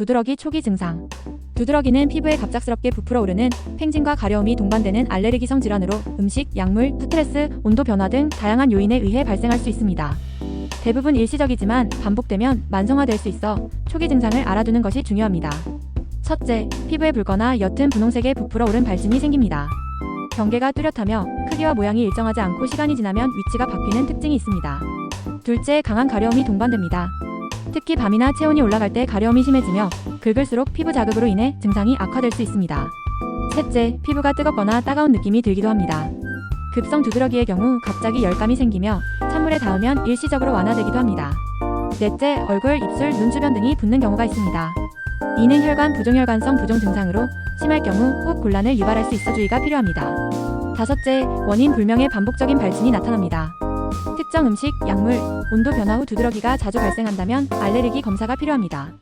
두드러기 초기 증상. 두드러기는 피부에 갑작스럽게 부풀어 오르는 팽진과 가려움이 동반되는 알레르기성 질환으로 음식, 약물, 스트레스, 온도 변화 등 다양한 요인에 의해 발생할 수 있습니다. 대부분 일시적이지만 반복되면 만성화될 수 있어 초기 증상을 알아두는 것이 중요합니다. 첫째, 피부에 붉거나 옅은 분홍색의 부풀어 오른 발진이 생깁니다. 경계가 뚜렷하며 크기와 모양이 일정하지 않고 시간이 지나면 위치가 바뀌는 특징이 있습니다. 둘째, 강한 가려움이 동반됩니다. 특히 밤이나 체온이 올라갈 때 가려움이 심해지며 긁을수록 피부 자극으로 인해 증상이 악화될 수 있습니다. 셋째, 피부가 뜨겁거나 따가운 느낌이 들기도 합니다. 급성 두드러기의 경우 갑자기 열감이 생기며 찬물에 닿으면 일시적으로 완화되기도 합니다. 넷째, 얼굴, 입술, 눈 주변 등이 붓는 경우가 있습니다. 이는 혈관 부종혈관성 부종 증상으로 심할 경우 호흡 곤란을 유발할 수 있어 주의가 필요합니다. 다섯째, 원인 불명의 반복적인 발진이 나타납니다. 특정 음식, 약물, 온도 변화 후 두드러기가 자주 발생한다면 알레르기 검사가 필요합니다.